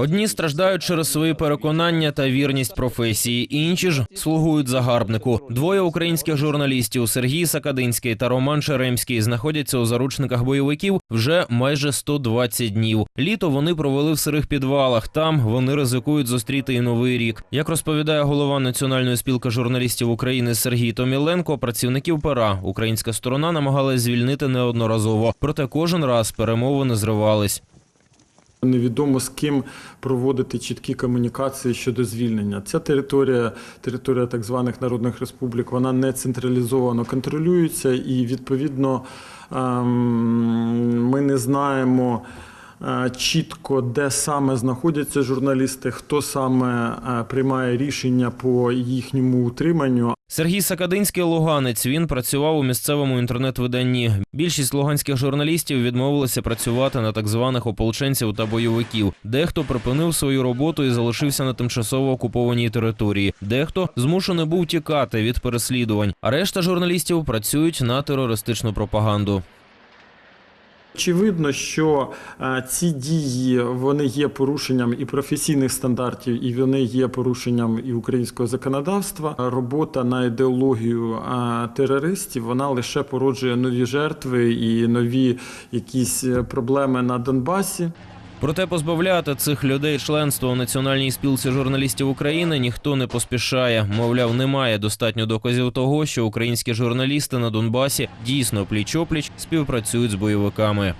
Одні страждають через свої переконання та вірність професії, інші ж слугують загарбнику. Двоє українських журналістів Сергій Сакадинський та Роман Шеремський знаходяться у заручниках бойовиків вже майже 120 днів. Літо вони провели в сирих підвалах. Там вони ризикують зустріти і новий рік. Як розповідає голова Національної спілки журналістів України Сергій Томіленко, працівників пера українська сторона намагалась звільнити неодноразово, проте кожен раз перемовини зривались. Невідомо з ким проводити чіткі комунікації щодо звільнення. Ця територія, територія так званих народних республік, вона не централізовано контролюється, і відповідно ем, ми не знаємо е, чітко, де саме знаходяться журналісти, хто саме е, приймає рішення по їхньому утриманню. Сергій Сакадинський луганець. Він працював у місцевому інтернет-виданні. Більшість луганських журналістів відмовилися працювати на так званих ополченців та бойовиків. Дехто припинив свою роботу і залишився на тимчасово окупованій території. Дехто змушений був тікати від переслідувань. А решта журналістів працюють на терористичну пропаганду. Очевидно, що е, ці дії вони є порушенням і професійних стандартів, і вони є порушенням і українського законодавства. Робота на ідеологію е, терористів вона лише породжує нові жертви і нові якісь е, проблеми на Донбасі. Проте позбавляти цих людей членства у Національній спілці журналістів України ніхто не поспішає. Мовляв, немає достатньо доказів того, що українські журналісти на Донбасі дійсно пліч-опліч співпрацюють з бойовиками.